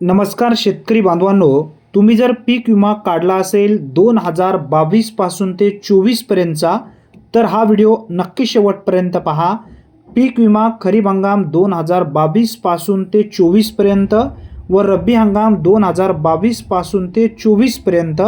नमस्कार शेतकरी बांधवांनो तुम्ही जर पीक विमा काढला असेल दोन हजार बावीसपासून ते चोवीसपर्यंतचा तर हा व्हिडिओ नक्की शेवटपर्यंत पहा. पीक विमा खरीप हंगाम दोन हजार बावीसपासून ते चोवीसपर्यंत व रब्बी हंगाम दोन हजार बावीसपासून ते चोवीसपर्यंत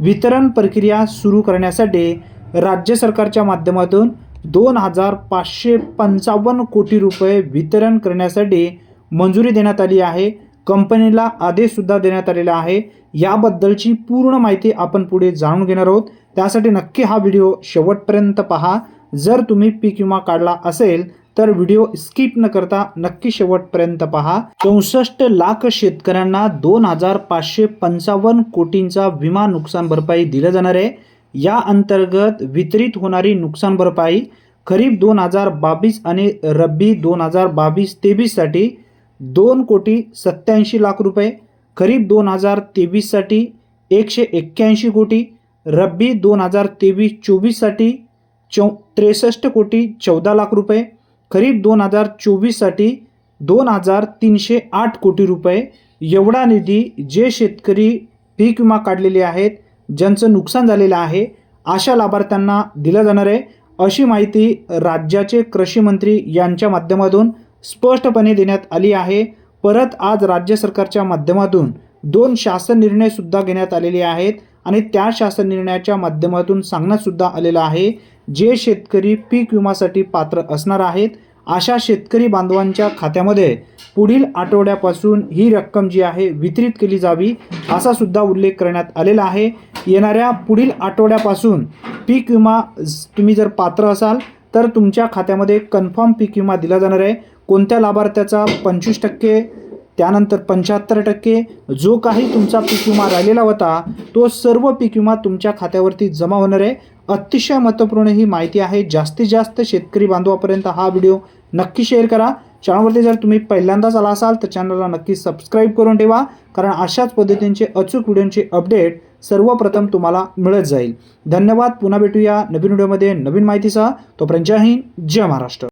वितरण प्रक्रिया सुरू करण्यासाठी राज्य सरकारच्या माध्यमातून दोन हजार पाचशे पंचावन्न कोटी रुपये वितरण करण्यासाठी मंजुरी देण्यात आली आहे. कंपनीला आदेशसुद्धा देण्यात आलेला आहे. याबद्दलची पूर्ण माहिती आपण पुढे जाणून घेणार आहोत. त्यासाठी नक्की हा व्हिडिओ शेवटपर्यंत पहा. जर तुम्ही पीक विमा काढला असेल तर व्हिडिओ स्किप न करता नक्की शेवटपर्यंत पहा. चौसष्ट लाख शेतकऱ्यांना दोन हजार पाचशे पंचावन्न कोटींचा विमा नुकसान भरपाई दिलं जाणार आहे. या अंतर्गत वितरित होणारी नुकसान भरपाई खरीप दोन हजार बावीस आणि रब्बी दोन हजार बावीस तेवीससाठी दोन कोटी सत्याऐंशी लाख रुपये खरीप दोन हजार तेवीससाठी एकशे एक्क्याऐंशी कोटी रब्बी दोन हजार तेवीस चोवीससाठी चौ त्रेसष्ट कोटी चौदा लाख रुपये खरीप दोन हजार चोवीससाठी दोन हजार तीनशे आठ कोटी रुपये. एवढा निधी जे शेतकरी पीक विमा काढलेले आहेत ज्यांचं नुकसान झालेलं आहे अशा लाभार्थ्यांना दिलं जाणार आहे अशी माहिती राज्याचे कृषी मंत्री यांच्या माध्यमातून स्पष्टपणे देण्यात आली आहे. परत आज राज्य सरकारच्या माध्यमातून दोन शासन निर्णयसुद्धा घेण्यात आलेले आहेत आणि त्या शासन निर्णयाच्या माध्यमातून सांगण्यातसुद्धा आलेलं आहे. जे शेतकरी पीक विमासाठी पात्र असणार आहेत अशा शेतकरी बांधवांच्या खात्यामध्ये पुढील आठवड्यापासून ही रक्कम जी आहे वितरित केली जावी असा सुद्धा उल्लेख करण्यात आलेला आहे. येणाऱ्या पुढील आठवड्यापासून पीक विमा तुम्ही जर पात्र असाल तर तुमच्या खात्यामध्ये कन्फर्म पीक विमा दिला जाणार आहे. कोणत्या लाभार्थ्याचा पंचवीस टक्के त्यानंतर पंच्याहत्तर टक्के जो काही तुमचा पीक विमा राहिलेला होता तो सर्व पीक विमा तुमच्या खात्यावरती जमा होणार आहे. अतिशय महत्त्वपूर्ण ही माहिती आहे. जास्तीत जास्त शेतकरी बांधवापर्यंत हा व्हिडिओ नक्की शेअर करा. चॅनलवरती जर तुम्ही पहिल्यांदाच आला असाल तर चॅनलला नक्की सबस्क्राईब करून ठेवा कारण अशाच पद्धतींचे अचूक व्हिडिओचे अपडेट सर्वप्रथम तुम्हाला मिळत जाईल. धन्यवाद. पुन्हा भेटूया नवीन व्हिडिओमध्ये. नवीन माहितीसह तोपर्यंत जय हिंद जय महाराष्ट्र.